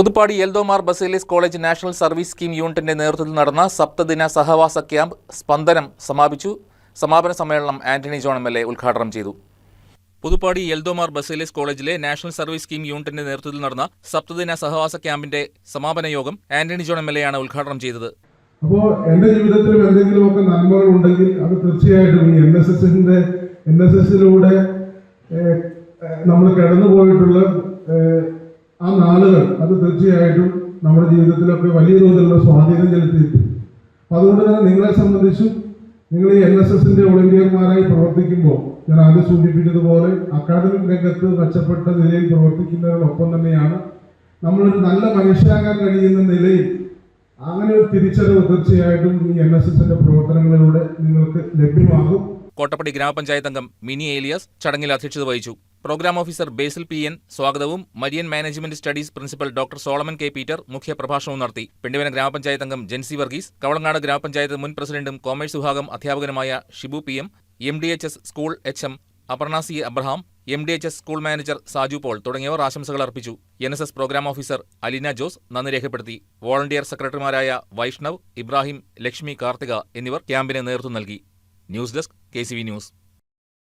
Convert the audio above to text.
Puthuppadi Eldho Mar Baselios college national service scheme യൂണിറ്റിന്റെ നേതൃത്വത്തിൽ നടന്ന സപ്തദിന സഹവാസ ക്യാമ്പ് സ്പന്ദനം സമാപിച്ചു. സമാപന സമ്മേളനം Antony John M L A ഉദ്ഘാടനം ചെയ്തു. പുതുപ്പാടി എൽദോമാർ ബസേലിസ് കോളേജിലെ നാഷണൽ സർവീസ് സ്കീം യൂണിറ്റിന്റെ നേതൃത്വത്തിൽ നടന്ന സപ്തദിന സഹവാസ ക്യാമ്പിന്റെ സമാപന യോഗം Antony John M L A ആണ് ഉദ്ഘാടനം ചെയ്തത്. അപ്പോൾ എന്റെ ജീവിതത്തിലും എന്തെങ്കിലുമൊക്കെ നന്മകൾ ഉണ്ടെങ്കിൽ അത് തീർച്ചയായിട്ടും ഈ എൻ എസ് എസിന്റെ എൻ എസ് എസിലൂടെ നമ്മൾ കടന്നുപോയിട്ടുള്ള ഏഹ്, ആ നാളുകൾ അത് തീർച്ചയായിട്ടും നമ്മുടെ ജീവിതത്തിലൊക്കെ വലിയ തോതിലുള്ള സ്വാധീനം ചെലുത്തിയിട്ടുണ്ട്. അതുകൊണ്ട് തന്നെ നിങ്ങളെ സംബന്ധിച്ചും നിങ്ങൾ ഈ എൻ എസ് എസിന്റെ വോളണ്ടിയർമാരായി പ്രവർത്തിക്കുമ്പോൾ ഞാൻ ആദ്യം സൂചിപ്പിച്ചതുപോലെ അക്കാദമിക് രംഗത്ത് മെച്ചപ്പെട്ട നിലയിൽ പ്രവർത്തിക്കുന്നവരോടൊപ്പം തന്നെയാണ് നമ്മളൊരു നല്ല മനുഷ്യരാകാൻ കഴിയുന്ന നിലയിൽ അങ്ങനെ ഒരു തിരിച്ചറിവ് തീർച്ചയായിട്ടും ഈ എൻ എസ് എസിന്റെ പ്രവർത്തനങ്ങളിലൂടെ നിങ്ങൾക്ക് ലഭ്യമാകും. കോട്ടപ്പടി ഗ്രാമപഞ്ചായത്ത് അംഗം മിനി ഏലിയസ് ചടങ്ങിൽ അധ്യക്ഷത വഹിച്ചു. Program officer Basil P N സ്വാഗതവും Marian management studies principal doctor Solomon K Peter മുഖ്യ പ്രഭാഷണവും നടത്തി. പിണ്ടിവന ഗ്രാമപഞ്ചായത്ത് അംഗം ജെൻസി വർഗീസ് കവളങ്ങാട് ഗ്രാമപഞ്ചായത്ത് മുൻ പ്രസിഡന്റും കോമേഴ്സ് വിഭാഗം അധ്യാപകനുമായ Shibu P M M D H S school H M Aparna C Abraham M D H S school manager Saju Paul തുടങ്ങിയവർ ആശംസകൾ അർപ്പിച്ചു. N S S program officer Alina Jose നന്ദി രേഖപ്പെടുത്തി. വോളണ്ടിയർ സെക്രട്ടറിമാരായ വൈഷ്ണവ് ഇബ്രാഹിം ലക്ഷ്മി കാർത്തിക എന്നിവർ ക്യാമ്പിന് നേതൃത്വം നൽകി. News desk K news.